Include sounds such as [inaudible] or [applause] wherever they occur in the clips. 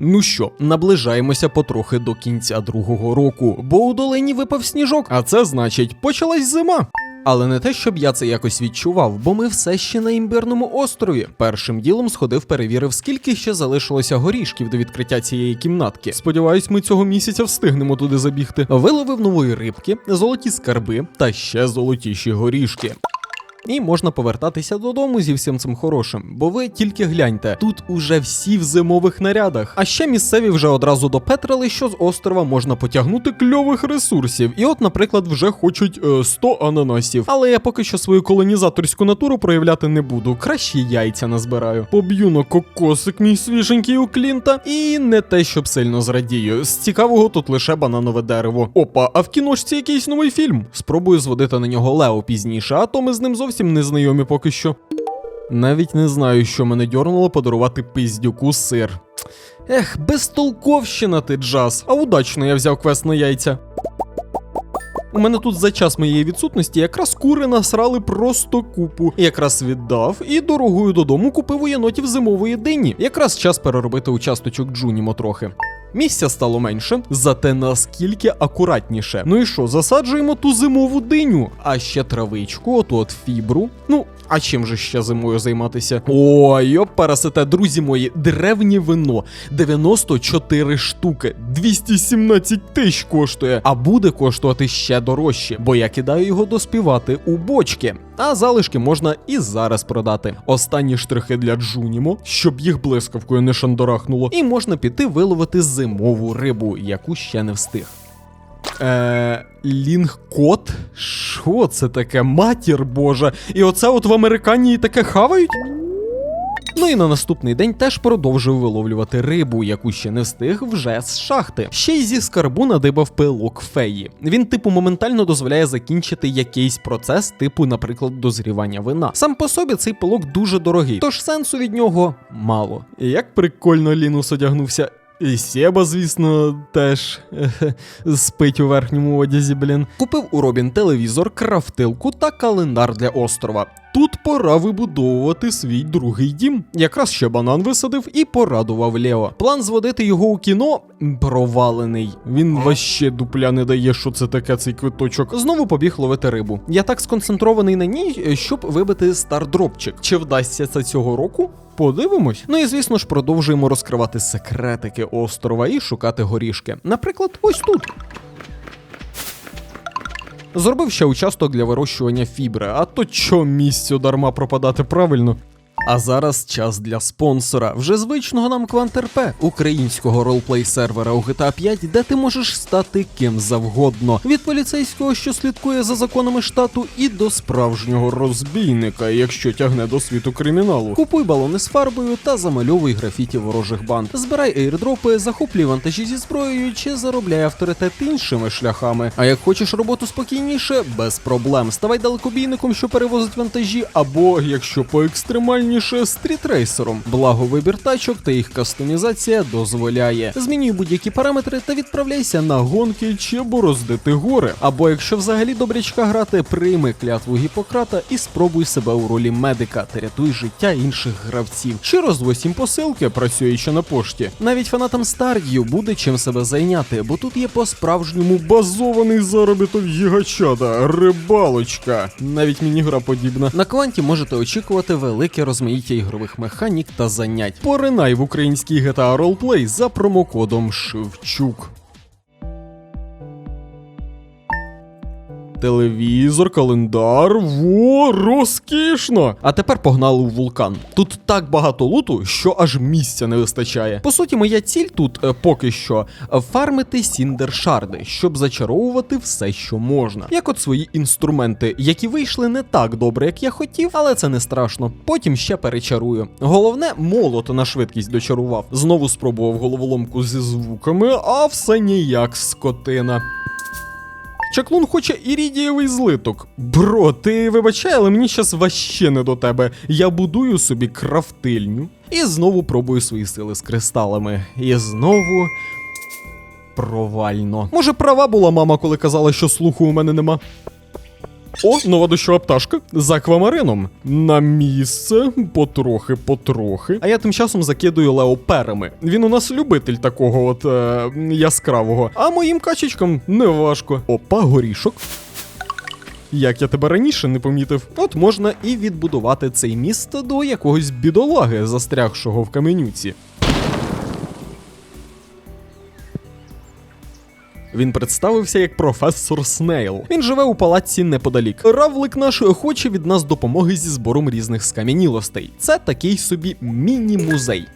Ну що, наближаємося потрохи до кінця другого року, бо у долині випав сніжок, а це значить, почалась зима. Але не те, щоб я це якось відчував, бо ми все ще на імбирному острові. Першим ділом сходив, перевірив, скільки ще залишилося горішків до відкриття цієї кімнатки. Сподіваюсь, ми цього місяця встигнемо туди забігти. Виловив нової рибки, золоті скарби та ще золотіші горішки. І можна повертатися додому зі всім цим хорошим, бо ви тільки гляньте, тут уже всі в зимових нарядах. А ще місцеві вже одразу допетрили, що з острова можна потягнути кльових ресурсів. І от, наприклад, вже хочуть е, 100 ананасів. Але я поки що свою колонізаторську натуру проявляти не буду. Краще яйця назбираю. Поб'ю на кокосик мій свіженький у Клінта. І не те, щоб сильно зрадію. З цікавого тут лише бананове дерево. Опа, а в кіношці якийсь новий фільм. Спробую зводити на нього Лео пізніше, а то ми з ним зовсім не знайомі поки що. Навіть не знаю, що мене дьорнуло подарувати пиздюку сир. Ех, безтолковщина ти джаз, а удачно я взяв квест на яйця. У мене тут за час моєї відсутності якраз кури насрали просто купу. Якраз віддав і дорогою додому купив у єнотів зимової дині. Якраз час переробити участочок Джунімо трохи. Місця стало менше, зате наскільки акуратніше. Ну і що, засаджуємо ту зимову диню, а ще травичку, оту от фібру. Ну, а чим же ще зимою займатися? Ой, йоп, друзі мої, древнє вино 94 штуки, 217 тисяч коштує, а буде коштувати ще дорожче, бо я кидаю його доспівати у бочки. А залишки можна і зараз продати. Останні штрихи для Джунімо, щоб їх блискавкою не шандорахнуло, і можна піти виловити зимову рибу, яку ще не встиг. Е, Лінг-код? Що це таке? Матір Божа. І оце от в Американії таке хавають? Ну і на наступний день теж продовжив виловлювати рибу, яку ще не встиг вже з шахти. Ще й зі скарбу надибав пилок феї. Він, типу, моментально дозволяє закінчити якийсь процес, типу, наприклад, дозрівання вина. Сам по собі цей пилок дуже дорогий, тож сенсу від нього мало. І як прикольно Лінус одягнувся. І Сєба, звісно, теж е, спить у верхньому одязі, блін. Купив у Робін телевізор, крафтилку та календар для острова. Тут пора вибудовувати свій другий дім. Якраз ще банан висадив і порадував Лео. План зводити його у кіно провалений. Він ваще дупля не дає, що це таке цей квиточок. Знову побіг ловити рибу. Я так сконцентрований на ній, щоб вибити стардропчик. Чи вдасться це цього року? Подивимось. Ну і звісно ж продовжуємо розкривати секретики острова і шукати горішки. Наприклад, ось тут. Зробив ще участок для вирощування фібри, а то чо місцю дарма пропадати правильно. А зараз час для спонсора, вже звичного нам QuantRP, українського ролплей сервера у GTA 5, де ти можеш стати ким завгодно. Від поліцейського, що слідкує за законами штату, і до справжнього розбійника, якщо тягне до світу криміналу. Купуй балони з фарбою та замальовуй графіті ворожих банд. Збирай ейрдропи, захоплюй вантажі зі зброєю чи заробляй авторитет іншими шляхами. А як хочеш роботу спокійніше, без проблем. Ставай далекобійником, що перевозить вантажі, або якщо поекстремальніше, стрітрейсером. Благо вибір тачок та їх кастомізація дозволяє. Змінюй будь-які параметри та відправляйся на гонки чи бороздити гори. Або якщо взагалі добрячка грати, прийми клятву Гіппократа і спробуй себе у ролі медика та рятуй життя інших гравців. Чи розвозь їм посилки, працюючи на пошті. Навіть фанатам Стардію буде чим себе зайняти, бо тут є по-справжньому базований заробіток гігачада, рибалочка. Навіть мінігра подібна. На кванті можете очікувати велике розмаїття ігрових механік та занять. Поринай в український GTA Roleplay за промокодом Шевчук. Телевізор, календар, во, розкішно! А тепер погнали у вулкан. Тут так багато луту, що аж місця не вистачає. По суті, моя ціль тут е, поки що фармити сіндершарди, щоб зачаровувати все, що можна. Як от свої інструменти, які вийшли не так добре, як я хотів, але це не страшно. Потім ще перечарую. Головне, молот на швидкість дочарував. Знову спробував головоломку зі звуками, а все ніяк скотина. Чаклун хоче ірідієвий злиток. Бро, ти вибачай, але мені щас ваще не до тебе. Я будую собі крафтильню. І знову пробую свої сили з кристалами. І знову. Провально. Може, права була мама, коли казала, що слуху у мене нема. О, нова дощова пташка з аквамарином. На місце, потрохи, потрохи. А я тим часом закидую Лео перами. Він у нас любитель такого от е, яскравого. А моїм качечкам не важко. Опа, горішок. Як я тебе раніше не помітив, от можна і відбудувати цей міст до якогось бідолаги, застрягшого в каменюці. Він представився як професор Снейл. Він живе у палаці неподалік. Равлик наш хоче від нас допомоги зі збором різних скам'янілостей. Це такий собі міні-музей.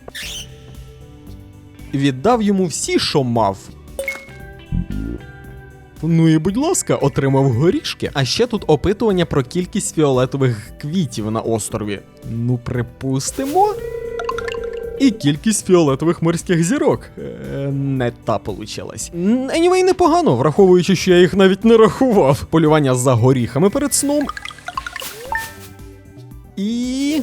Віддав йому всі, що мав. Ну і будь ласка, отримав горішки. А ще тут опитування про кількість фіолетових квітів на острові. Ну, припустимо. І кількість фіолетових морських зірок. Е, не та получилась. Anyway, непогано, враховуючи, що я їх навіть не рахував. Полювання за горіхами перед сном. І.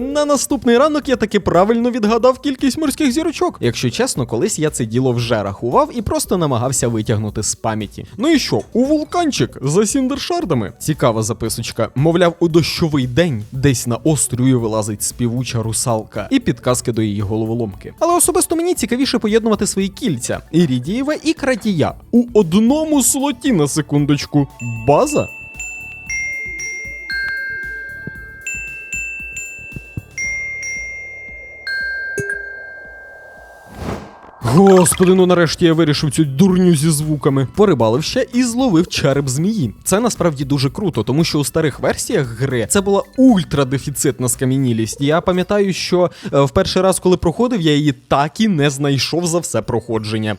На наступний ранок я таки правильно відгадав кількість морських зірочок. Якщо чесно, колись я це діло вже рахував і просто намагався витягнути з пам'яті. Ну і що, у вулканчик за сіндершардами? Цікава записочка. Мовляв, у дощовий день десь на острові вилазить співуча русалка і підказки до її головоломки. Але особисто мені цікавіше поєднувати свої кільця Ірідієва і крадія у одному слоті на секундочку. База? Господи, ну нарешті я вирішив цю дурню зі звуками. Порибалив ще і зловив череп змії. Це насправді дуже круто, тому що у старих версіях гри це була ультрадефіцитна скам'янілість. Я пам'ятаю, що е, в перший раз, коли проходив, я її так і не знайшов за все проходження.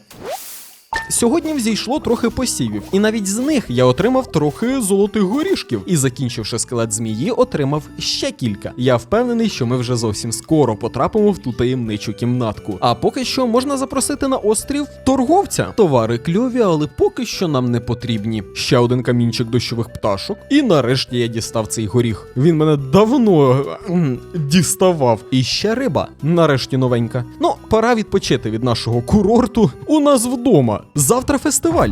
Сьогодні взійшло трохи посівів, і навіть з них я отримав трохи золотих горішків. І закінчивши скелет змії, отримав ще кілька. Я впевнений, що ми вже зовсім скоро потрапимо в ту таємничу кімнатку. А поки що можна запросити на острів торговця. Товари кльові, але поки що нам не потрібні. Ще один камінчик дощових пташок. І нарешті я дістав цей горіх. Він мене давно діставав. І ще риба. Нарешті новенька. Ну, пора відпочити від нашого курорту у нас вдома. Завтра фестиваль.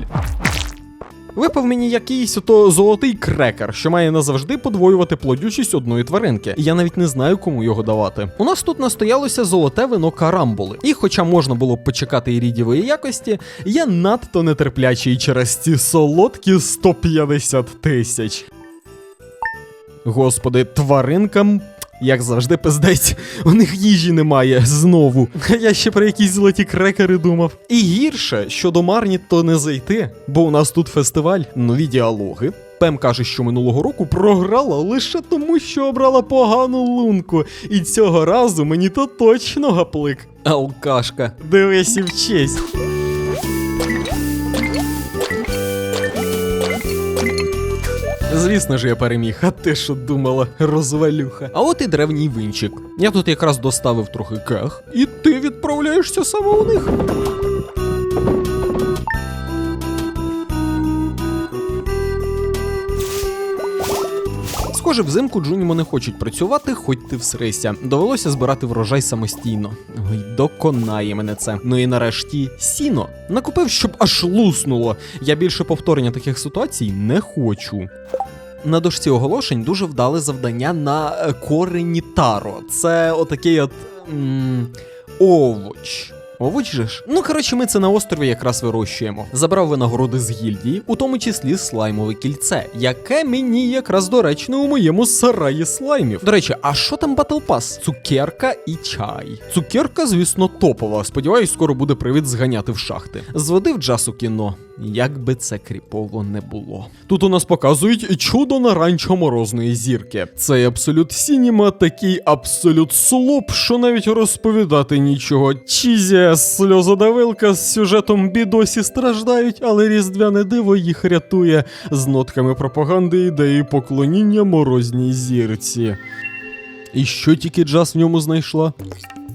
Випав мені якийсь ото золотий крекер, що має назавжди подвоювати плодючість одної тваринки. Я навіть не знаю, кому його давати. У нас тут настоялося золоте вино карамбули. І хоча можна було б почекати і рідівої якості, я надто нетерплячий через ці солодкі 150 тисяч. Господи, тваринкам. Як завжди, пиздець, у них їжі немає знову. [laughs] Я ще про якісь золоті крекери думав. І гірше, що до Марні то не зайти, бо у нас тут фестиваль, нові діалоги. Пем каже, що минулого року програла лише тому, що обрала погану лунку. І цього разу мені то точно гаплик. Алкашка, дивись і вчись. Звісно ж, я переміг, а ти що думала, розвалюха. А от і древній винчик. Я тут якраз доставив трохи кех, і ти відправляєшся саме у них. Схоже, взимку Джунімо не хочуть працювати, хоч ти всрися. Довелося збирати врожай самостійно. Ой, доконає мене це. Ну і нарешті сіно. Накупив, щоб аж луснуло. Я більше повторення таких ситуацій не хочу. На дошці оголошень дуже вдале завдання на е, корені таро. Це отакий от м- овоч. Овоч же ж? Ну коротше, ми це на острові якраз вирощуємо. Забрав винагороди з гільдії, у тому числі слаймове кільце, яке мені якраз доречно у моєму сараї слаймів. До речі, а що там Battle Pass? Цукерка і чай. Цукерка, звісно, топова. Сподіваюсь, скоро буде привід зганяти в шахти. Зводив джаз у кіно. Як би це кріпово не було. Тут у нас показують чудо на ранчо морозної зірки. Цей абсолют Сініма такий абсолют слоп, що навіть розповідати нічого. Чізія, сльозодавилка з сюжетом бідосі страждають, але різдвяне диво їх рятує з нотками пропаганди ідеї поклоніння морозній зірці. І що тільки джаз в ньому знайшла?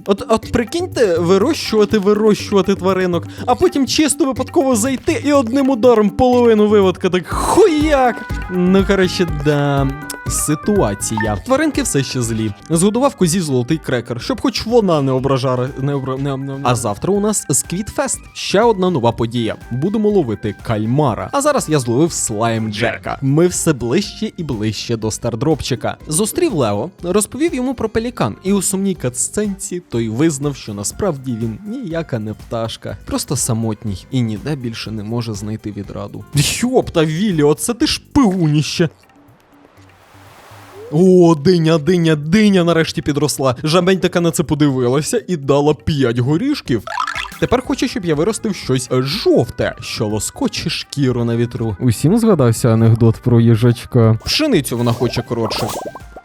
От, от прикиньте, вирощувати, вирощувати тваринок, а потім чисто випадково зайти і одним ударом половину виводка так хуяк. Ну коротше, да. Ситуація. Тваринки все ще злі. Згодував козі золотий крекер, щоб хоч вона не ображала. Не обра... не, не, А завтра у нас Сквітфест. Ще одна нова подія. Будемо ловити кальмара. А зараз я зловив слайм Джека. Ми все ближче і ближче до стардропчика. Зустрів Лео, розповів йому про пелікан, і у сумній катсценці той визнав, що насправді він ніяка не пташка, просто самотній і ніде більше не може знайти відраду. Йопта, Вілі, оце ти шпигуніще. О, диня, диня, диня нарешті підросла. Жабень така на це подивилася і дала 5 горішків. Тепер хоче, щоб я виростив щось жовте, що лоскоче шкіру на вітру. Усім згадався анекдот про їжачка. Пшеницю вона хоче коротше.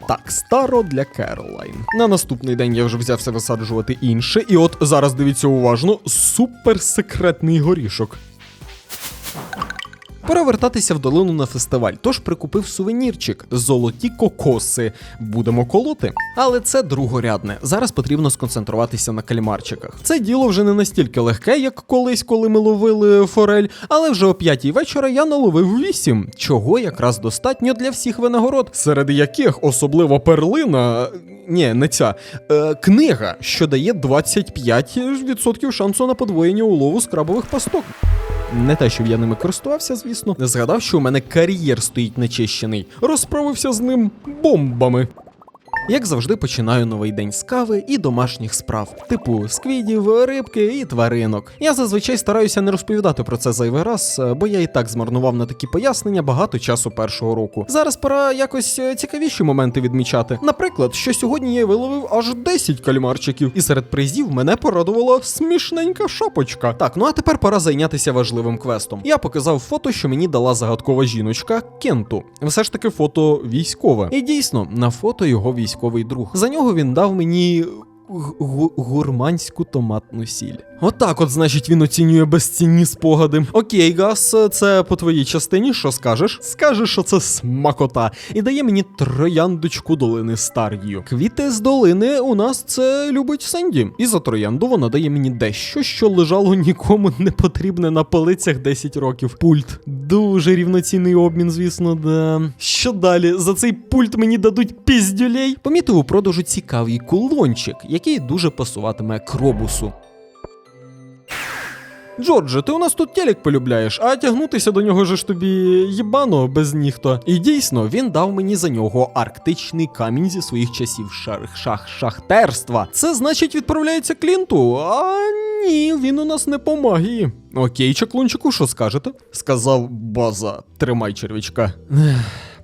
Так, старо для Керолайн. На наступний день я вже взявся висаджувати інше, і от зараз дивіться уважно: суперсекретний горішок. Пора вертатися в долину на фестиваль, тож прикупив сувенірчик золоті кокоси. Будемо колоти. Але це другорядне. Зараз потрібно сконцентруватися на кальмарчиках. Це діло вже не настільки легке, як колись, коли ми ловили форель, але вже о п'ятій вечора я наловив вісім, чого якраз достатньо для всіх винагород, серед яких особливо перлина. Ні, не ця е, книга, що дає 25% шансу на подвоєння улову з крабових пасток. Не те, щоб я ними користувався, звісно. Згадав, що у мене кар'єр стоїть нечищений. Розправився з ним бомбами. Як завжди, починаю новий день з кави і домашніх справ, типу сквідів, рибки і тваринок. Я зазвичай стараюся не розповідати про це зайвий раз, е, бо я і так змарнував на такі пояснення багато часу першого року. Зараз пора якось е, цікавіші моменти відмічати. Наприклад, що сьогодні я виловив аж 10 кальмарчиків, і серед призів мене порадувала смішненька шапочка. Так, ну а тепер пора зайнятися важливим квестом. Я показав фото, що мені дала загадкова жіночка Кенту. Все ж таки фото військове. І дійсно, на фото його військовий друг. За нього він дав мені. Гурманську томатну сіль. Отак, от, значить, він оцінює безцінні спогади. Окей, Гас, це по твоїй частині. Що скажеш? Скажеш, що це смакота. І дає мені трояндочку долини Стар'ю. Квіти з долини у нас це любить Сенді. І за троянду вона дає мені дещо, що лежало нікому не потрібне на полицях 10 років. Пульт. Дуже рівноцінний обмін, звісно, да. Що далі? За цей пульт мені дадуть піздюлей. Помітив у продажу цікавий кулончик, який дуже пасуватиме кробусу. Джордже, ти у нас тут телек полюбляєш, а тягнутися до нього же ж тобі їбано без ніхто. І дійсно, він дав мені за нього арктичний камінь зі своїх часів шар... шах... шахтерства. Це значить відправляється Клінту? А ні, він у нас не по магії. Окей, чаклунчику, що скажете? Сказав база, тримай червячка.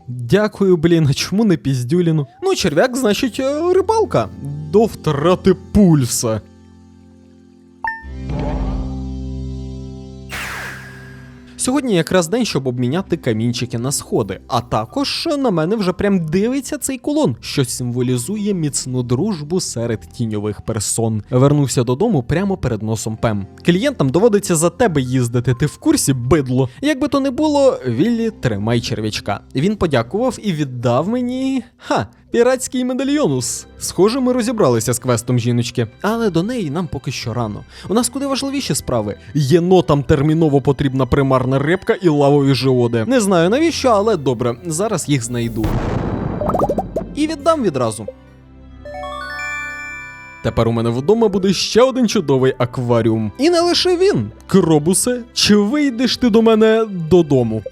Дякую, блін, а чому не піздюліну? Ну, черв'як, значить, е, рибалка. До втрати пульса. Сьогодні якраз день, щоб обміняти камінчики на сходи. А також на мене вже прям дивиться цей колон, що символізує міцну дружбу серед тіньових персон. Вернувся додому прямо перед носом Пем. Клієнтам доводиться за тебе їздити. Ти в курсі, бидло. Як би то не було, Віллі, тримай черв'ячка. Він подякував і віддав мені. Ха, піратський медальйонус. Схоже, ми розібралися з квестом жіночки, але до неї нам поки що рано. У нас куди важливіші справи. Єнотам терміново потрібна примарна рибка і лавові живоди. Не знаю навіщо, але добре, зараз їх знайду. І віддам відразу. Тепер у мене вдома буде ще один чудовий акваріум. І не лише він. Кробусе, чи вийдеш ти до мене додому?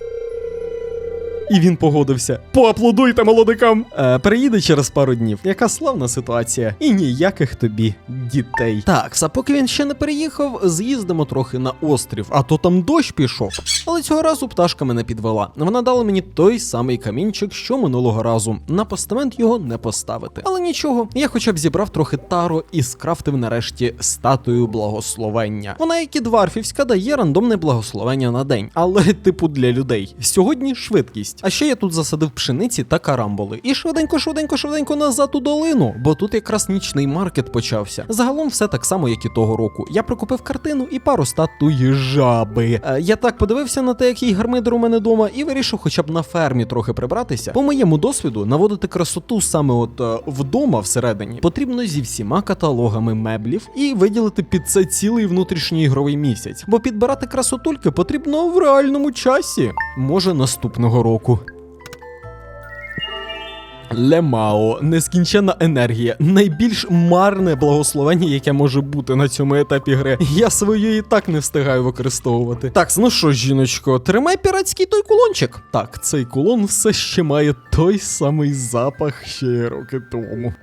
І він погодився. Поаплодуйте молодикам! Е, переїде через пару днів. Яка славна ситуація. І ніяких тобі дітей. Так, а поки він ще не переїхав, з'їздимо трохи на острів, а то там дощ пішов. Але цього разу пташка мене підвела. Вона дала мені той самий камінчик, що минулого разу. На постамент його не поставити. Але нічого, я хоча б зібрав трохи таро і скрафтив нарешті статую благословення. Вона, як і дварфівська, дає рандомне благословення на день, але типу для людей. Сьогодні швидкість. А ще я тут засадив пшениці та карамболи. І швиденько, швиденько, швиденько назад у долину, бо тут якраз нічний маркет почався. Загалом все так само, як і того року. Я прикупив картину і пару статуї жаби. Е, я так подивився на те, який гармидер у мене дома, і вирішив хоча б на фермі трохи прибратися. По моєму досвіду, наводити красоту саме от е, вдома всередині потрібно зі всіма каталогами меблів і виділити під це цілий внутрішній ігровий місяць. Бо підбирати красотульки потрібно в реальному часі. Може наступного року. Лемао, нескінченна енергія, найбільш марне благословення, яке може бути на цьому етапі гри. Я свою і так не встигаю використовувати. Так, ну що, жіночко, тримай піратський той кулончик. Так, цей кулон все ще має той самий запах ще роки тому.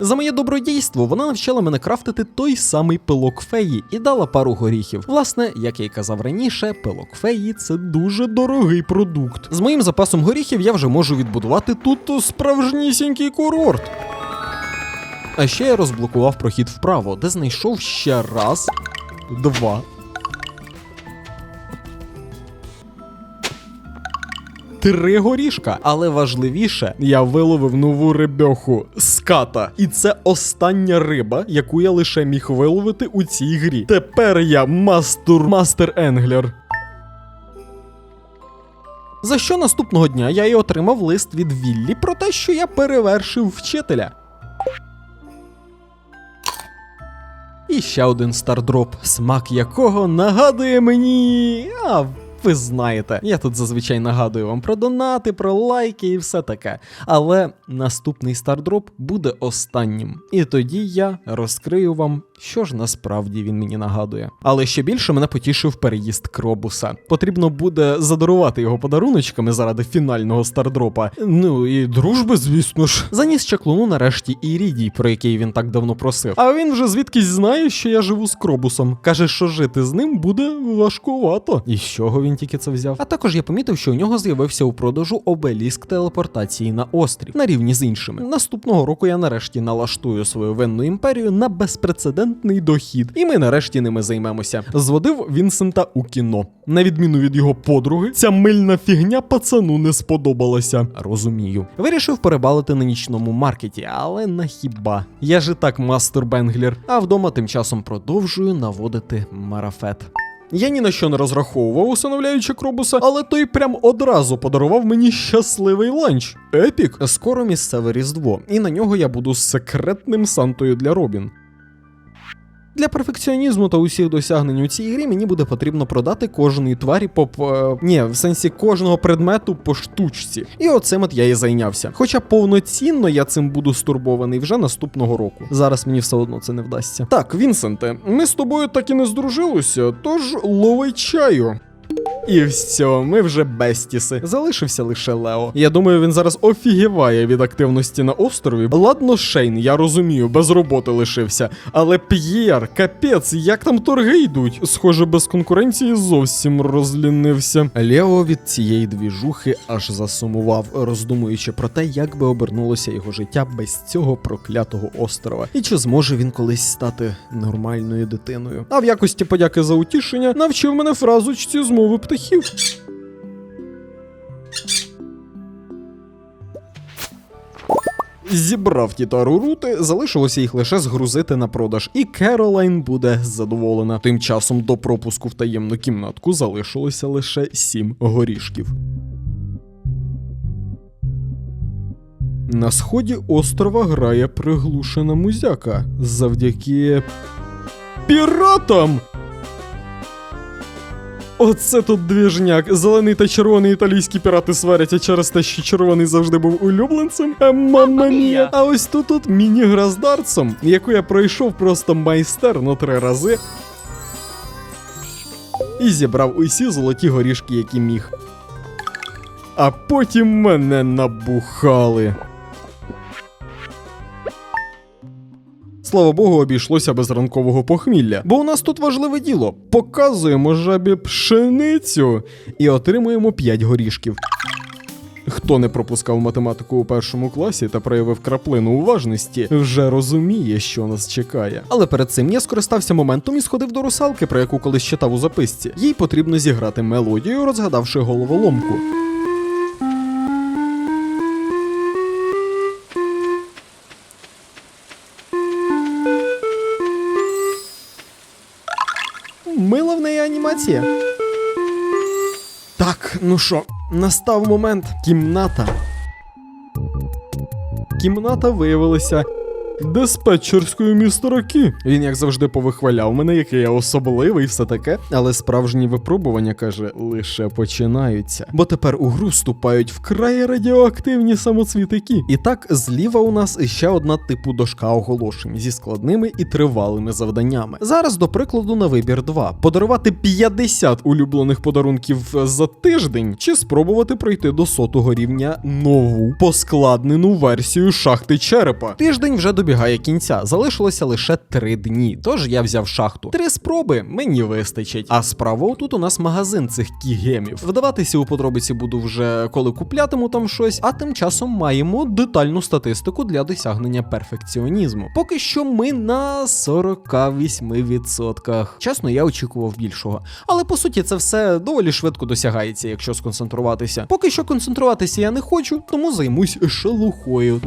За моє добродійство вона навчила мене крафтити той самий пилок феї і дала пару горіхів. Власне, як я й казав раніше, пилок феї це дуже дорогий продукт. З моїм запасом горіхів я вже можу відбудувати тут справжнісінький курорт. А ще я розблокував прохід вправо, де знайшов ще раз, два. Три горішка, але важливіше, я виловив нову рибьоху ската. І це остання риба, яку я лише міг виловити у цій грі. Тепер я мастер мастер Енглер. За що наступного дня я й отримав лист від Віллі про те, що я перевершив вчителя. І ще один стардроп, смак якого нагадує мені. А ви знаєте, я тут зазвичай нагадую вам про донати, про лайки і все таке. Але наступний стардроп буде останнім. І тоді я розкрию вам, що ж насправді він мені нагадує. Але ще більше мене потішив переїзд Кробуса. Потрібно буде задарувати його подаруночками заради фінального стардропа. Ну і дружби, звісно ж. Заніс чаклуну нарешті Ірідій, про який він так давно просив. А він вже звідкись знає, що я живу з Кробусом. Каже, що жити з ним буде важкувато. І з чого він тільки це взяв? А також я помітив, що у нього з'явився у продажу обеліск телепортації на острів на рівні з іншими. Наступного року я нарешті налаштую свою винну імперію на безпрецедентний дохід, і ми нарешті ними займемося. Зводив Вінсента у кіно. На відміну від його подруги, ця мильна фігня пацану не сподобалася. Розумію. Вирішив перебалити на нічному маркеті, але на хіба. Я ж і так мастер Бенглер, а вдома тим часом продовжую наводити марафет. Я ні на що не розраховував, усиновляючи Кробуса, але той прям одразу подарував мені щасливий ланч. Епік. Скоро місцеве різдво, і на нього я буду секретним Сантою для Робін. Для перфекціонізму та усіх досягнень у цій грі мені буде потрібно продати кожної тварі по е, ні, в сенсі кожного предмету по штучці. І оцим от я і зайнявся. Хоча повноцінно я цим буду стурбований вже наступного року. Зараз мені все одно це не вдасться. Так, Вінсенте, ми з тобою так і не здружилися, тож лови чаю. І все, ми вже бестіси. Залишився лише Лео. Я думаю, він зараз офігіває від активності на острові. Ладно, Шейн, я розумію, без роботи лишився. Але П'єр, капець, як там торги йдуть? Схоже, без конкуренції зовсім розлінився. Лео від цієї двіжухи аж засумував, роздумуючи про те, як би обернулося його життя без цього проклятого острова. І чи зможе він колись стати нормальною дитиною? А в якості подяки за утішення навчив мене фразочці з мови птахів. Зібрав тітару рути, залишилося їх лише згрузити на продаж, і Керолайн буде задоволена. Тим часом до пропуску в таємну кімнатку залишилося лише сім горішків. На сході острова грає приглушена музяка завдяки піратам. Оце тут двіжняк. Зелений та червоний італійські пірати сваряться через те, що червоний завжди був улюбленцем. Е, Мамма мія. А ось тут тут міні-гра з дартсом, яку я пройшов просто майстерно три рази. І зібрав усі золоті горішки, які міг. А потім мене набухали. Слава Богу, обійшлося без ранкового похмілля, бо у нас тут важливе діло. Показуємо жабі пшеницю і отримуємо 5 горішків. Хто не пропускав математику у першому класі та проявив краплину уважності, вже розуміє, що нас чекає. Але перед цим я скористався моментом і сходив до русалки, про яку колись читав у записці. Їй потрібно зіграти мелодію, розгадавши головоломку. Анімація. Так, ну що, настав момент. Кімната. Кімната виявилася Диспетчерської містера Кі. Він, як завжди, повихваляв мене, який я особливий, все таке. Але справжні випробування, каже, лише починаються. Бо тепер у гру вступають вкрай радіоактивні самоцвіти Кі. І так, зліва у нас іще одна типу дошка оголошень зі складними і тривалими завданнями. Зараз, до прикладу, на вибір 2. Подарувати 50 улюблених подарунків за тиждень, чи спробувати пройти до сотого рівня нову поскладнену версію шахти черепа. Тиждень вже добігає кінця, залишилося лише три дні. Тож я взяв шахту. Три спроби мені вистачить. А справа тут у нас магазин цих кігемів. Вдаватися у подробиці буду вже коли куплятиму там щось, а тим часом маємо детальну статистику для досягнення перфекціонізму. Поки що ми на 48%. Чесно, я очікував більшого. Але по суті, це все доволі швидко досягається, якщо сконцентруватися. Поки що концентруватися я не хочу, тому займусь шелухою.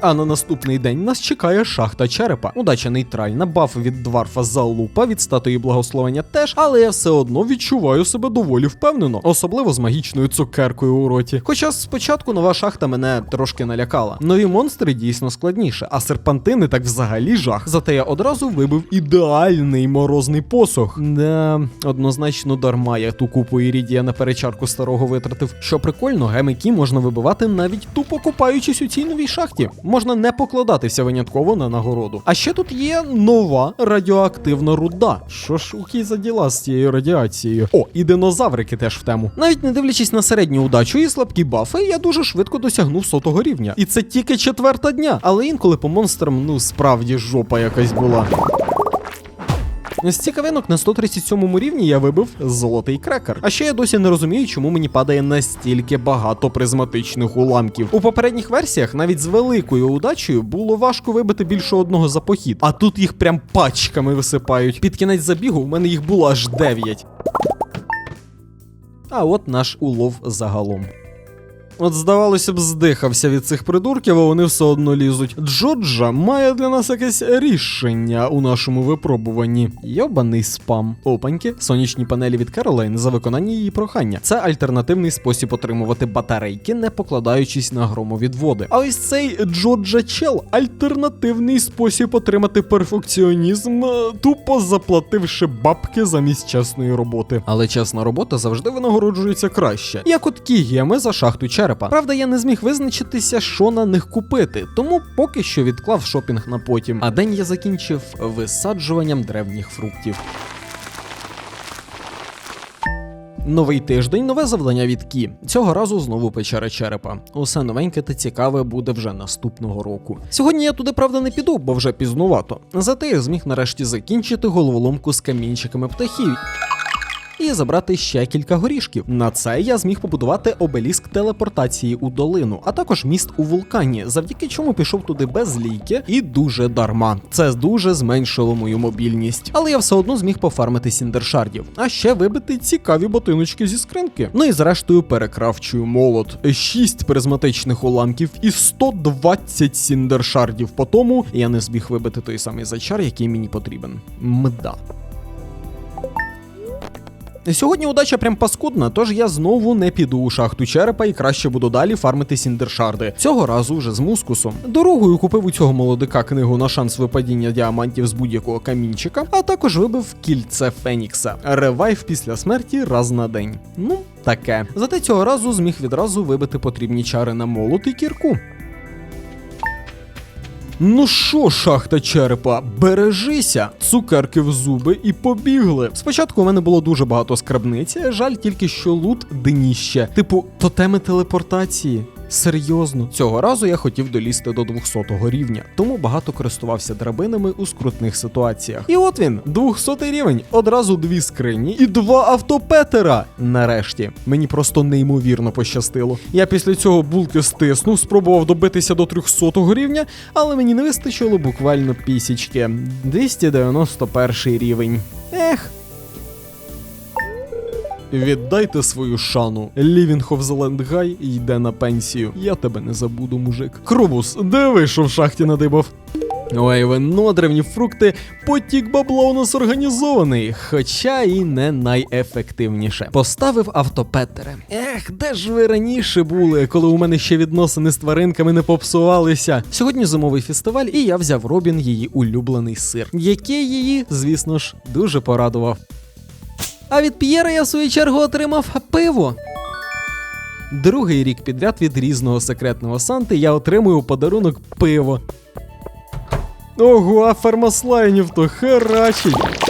А на наступний день нас чекає шахта черепа. Удача нейтральна, баф від дварфа залупа, від статуї благословення теж, але я все одно відчуваю себе доволі впевнено, особливо з магічною цукеркою у роті. Хоча спочатку нова шахта мене трошки налякала. Нові монстри дійсно складніше, а серпантини так взагалі жах. Зате я одразу вибив ідеальний морозний посох. Да, однозначно дарма я ту купу ірідія на перечарку старого витратив. Що прикольно, гемики можна вибивати навіть тупо купаючись у цій новій шахті. Можна не покладатися винятково на нагороду. А ще тут є нова радіоактивна руда. Що ж у кій за діла з цією радіацією? О, і динозаврики теж в тему. Навіть не дивлячись на середню удачу і слабкі бафи, я дуже швидко досягнув сотого рівня. І це тільки четверта дня. Але інколи по монстрам, ну справді жопа якась була. З цікавинок на 137 рівні я вибив золотий крекер. А ще я досі не розумію, чому мені падає настільки багато призматичних уламків. У попередніх версіях навіть з великою удачею було важко вибити більше одного за похід, а тут їх прям пачками висипають. Під кінець забігу в мене їх було аж 9. А от наш улов загалом. От, здавалося б, здихався від цих придурків, а вони все одно лізуть. Джоджа має для нас якесь рішення у нашому випробуванні. Йобаний спам. Опаньки, сонячні панелі від Керолайн за виконання її прохання. Це альтернативний спосіб отримувати батарейки, не покладаючись на громовідводи. А ось цей Джоджа Чел альтернативний спосіб отримати перфекціонізм, е, тупо заплативши бабки замість чесної роботи. Але чесна робота завжди винагороджується краще. Як от кігеми за шахту черепа. Правда, я не зміг визначитися, що на них купити, тому поки що відклав шопінг на потім. А день я закінчив висаджуванням древніх фруктів. Новий тиждень, нове завдання від Кі. Цього разу знову печера черепа. Усе новеньке та цікаве буде вже наступного року. Сьогодні я туди, правда, не піду, бо вже пізнувато. Зате я зміг нарешті закінчити головоломку з камінчиками птахів. І забрати ще кілька горішків. На це я зміг побудувати обеліск телепортації у долину, а також міст у вулкані, завдяки чому пішов туди без лійки і дуже дарма. Це дуже зменшило мою мобільність. Але я все одно зміг пофармити сіндершардів, а ще вибити цікаві ботиночки зі скринки. Ну і зрештою перекрафчую молот. 6 призматичних уламків і 120 сіндершардів по тому я не зміг вибити той самий зачар, який мені потрібен. Мда. Сьогодні удача прям паскудна, тож я знову не піду у шахту черепа і краще буду далі фармити сіндершарди. Цього разу вже з мускусом. Дорогою купив у цього молодика книгу на шанс випадіння діамантів з будь-якого камінчика, а також вибив кільце Фенікса. Ревайв після смерті раз на день. Ну, таке. Зате цього разу зміг відразу вибити потрібні чари на молот і кірку. Ну що, шахта черепа, бережися, цукерки в зуби і побігли. Спочатку у мене було дуже багато скрабниць, жаль тільки що лут дніще, типу тотеми телепортації. Серйозно, цього разу я хотів долізти до 200-го рівня, тому багато користувався драбинами у скрутних ситуаціях. І от він, 200-й рівень, одразу дві скрині і два автопетера. Нарешті мені просто неймовірно пощастило. Я після цього булки стиснув, спробував добитися до 300-го рівня, але мені не вистачило буквально пісічки. 291 рівень. Ех. Віддайте свою шану. Living of the йде на пенсію. Я тебе не забуду, мужик. Крубус, де вийшов в шахті надибав? Ой, вино, древні фрукти, потік бабла у нас організований, хоча і не найефективніше. Поставив автопетере. Ех, де ж ви раніше були, коли у мене ще відносини з тваринками не попсувалися? Сьогодні зимовий фестиваль, і я взяв Робін її улюблений сир, який її, звісно ж, дуже порадував. А від П'єра я в свою чергу отримав пиво. Другий рік підряд від різного секретного Санти я отримую у подарунок пиво. Ого, а фармаслайнів то харачить.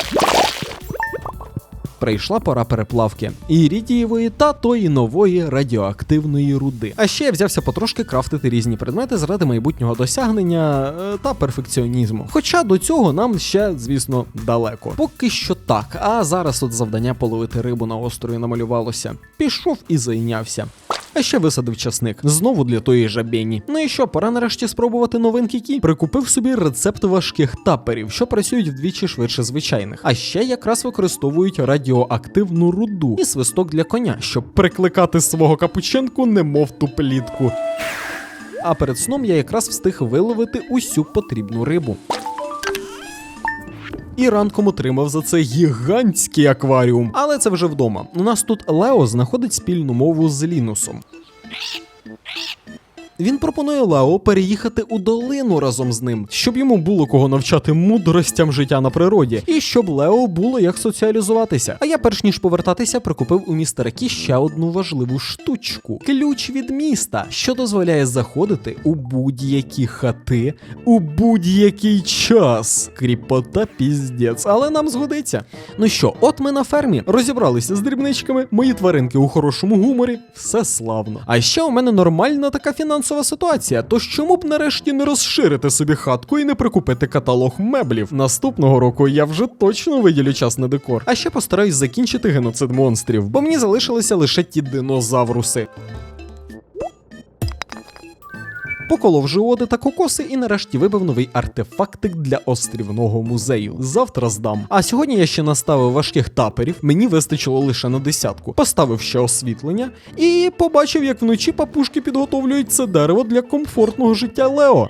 Прийшла пора переплавки ірідієвої та тої нової радіоактивної руди. А ще я взявся потрошки крафтити різні предмети заради майбутнього досягнення е, та перфекціонізму. Хоча до цього нам ще, звісно, далеко. Поки що так. А зараз от завдання половити рибу на острові намалювалося. Пішов і зайнявся. А ще висадив часник знову для тої жабені. Ну і що, пора нарешті спробувати новинки кі. Прикупив собі рецепт важких таперів, що працюють вдвічі швидше звичайних. А ще якраз використовують радіоактивну руду і свисток для коня, щоб прикликати свого капученку, немов ту плітку. А перед сном я якраз встиг виловити усю потрібну рибу. І ранком отримав за це гігантський акваріум. Але це вже вдома. У нас тут Лео знаходить спільну мову з Лінусом. Він пропонує Лео переїхати у долину разом з ним, щоб йому було кого навчати мудростям життя на природі, і щоб Лео було як соціалізуватися. А я, перш ніж повертатися, прикупив у містера Кі ще одну важливу штучку: ключ від міста, що дозволяє заходити у будь-які хати у будь-який час. Кріпота піздець, але нам згодиться. Ну що, от ми на фермі розібралися з дрібничками, мої тваринки у хорошому гуморі, все славно. А ще у мене нормальна така фінансова ситуація. то чому б нарешті не розширити собі хатку і не прикупити каталог меблів? Наступного року я вже точно виділю час на декор. А ще постараюсь закінчити геноцид монстрів, бо мені залишилися лише ті динозавруси. Поколов жиоди та кокоси і нарешті вибив новий артефактик для острівного музею. Завтра здам. А сьогодні я ще наставив важких таперів, мені вистачило лише на десятку. Поставив ще освітлення і побачив, як вночі папушки підготовлюють це дерево для комфортного життя Лео.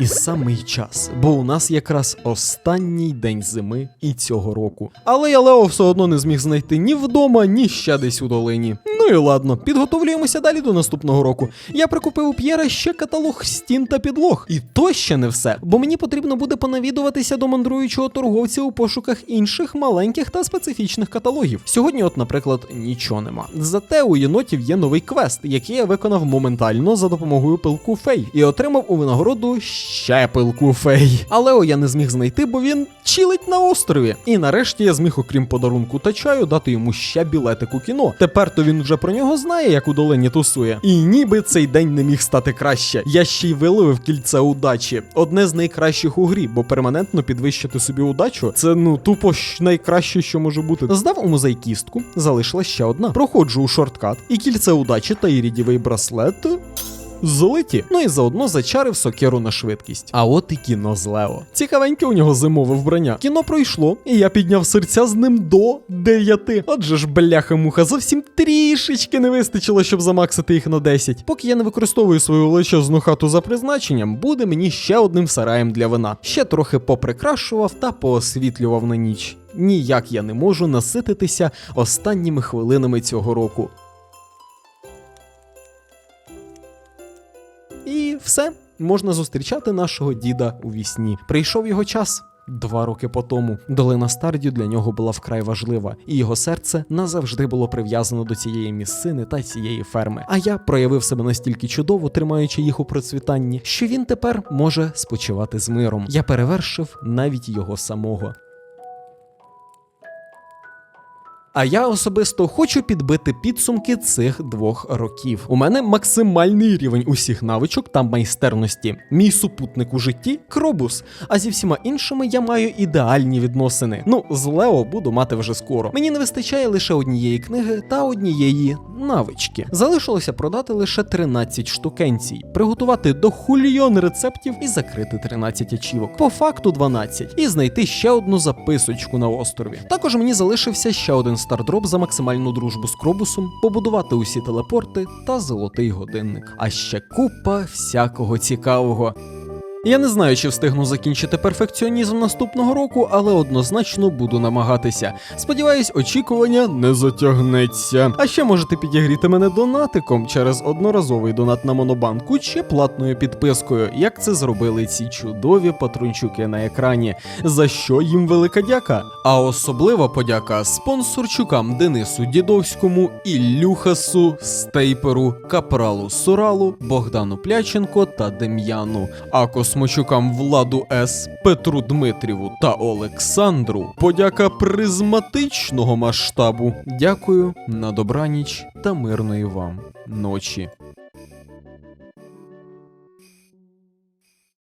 І самий час, бо у нас якраз останній день зими і цього року. Але я Лео все одно не зміг знайти ні вдома, ні ще десь у долині. Ну і ладно, підготовлюємося далі до наступного року. Я прикупив у П'єра ще каталог стін та підлог. І то ще не все, бо мені потрібно буде понавідуватися до мандруючого торговця у пошуках інших маленьких та специфічних каталогів. Сьогодні, от, наприклад, нічого нема. Зате у єнотів є новий квест, який я виконав моментально за допомогою пилку фей, і отримав у винагороду ще пилку фей. Але о я не зміг знайти, бо він чилить на острові. І нарешті я зміг, окрім подарунку та чаю, дати йому ще білетик у кіно. Тепер то він вже про нього знає, як у долині тусує. І ніби цей день не міг стати краще. Я ще й виловив кільце удачі. Одне з найкращих у грі, бо перманентно підвищити собі удачу це ну тупо найкраще, що може бути. Здав у музей кістку, залишила ще одна. Проходжу у шорткат, і кільце удачі та ірідівий браслет. Золоті, ну і заодно зачарив сокеру на швидкість. А от і кіно з Лео. Цікавеньке у нього зимове вбрання. Кіно пройшло, і я підняв серця з ним до 9. Отже ж, бляха-муха, зовсім трішечки не вистачило, щоб замаксити їх на 10. Поки я не використовую свою величезну хату за призначенням, буде мені ще одним сараєм для вина. Ще трохи поприкрашував та поосвітлював на ніч. Ніяк я не можу насититися останніми хвилинами цього року. Все, можна зустрічати нашого діда у вісні. Прийшов його час. Два роки по тому долина Стардю для нього була вкрай важлива, і його серце назавжди було прив'язано до цієї місцини та цієї ферми. А я проявив себе настільки чудово, тримаючи їх у процвітанні, що він тепер може спочивати з миром. Я перевершив навіть його самого. А я особисто хочу підбити підсумки цих двох років. У мене максимальний рівень усіх навичок та майстерності. Мій супутник у житті кробус. А зі всіма іншими я маю ідеальні відносини. Ну, з Лео буду мати вже скоро. Мені не вистачає лише однієї книги та однієї навички. Залишилося продати лише 13 штукенцій, приготувати до хульйон рецептів і закрити 13 ачівок. По факту 12. І знайти ще одну записочку на острові. Також мені залишився ще один стардроп за максимальну дружбу з Кробусом, побудувати усі телепорти та золотий годинник. А ще купа всякого цікавого. Я не знаю, чи встигну закінчити перфекціонізм наступного року, але однозначно буду намагатися. Сподіваюсь, очікування не затягнеться. А ще можете підігріти мене донатиком через одноразовий донат на монобанку чи платною підпискою, як це зробили ці чудові патрунчуки на екрані. За що їм велика дяка. А особлива подяка спонсорчукам Денису Дідовському, Ілюхасу, Стейперу, Капралу Суралу, Богдану Пляченко та Дем'яну. А космочукам Владу С, Петру Дмитріву та Олександру. Подяка призматичного масштабу. Дякую, на добраніч та мирної вам ночі.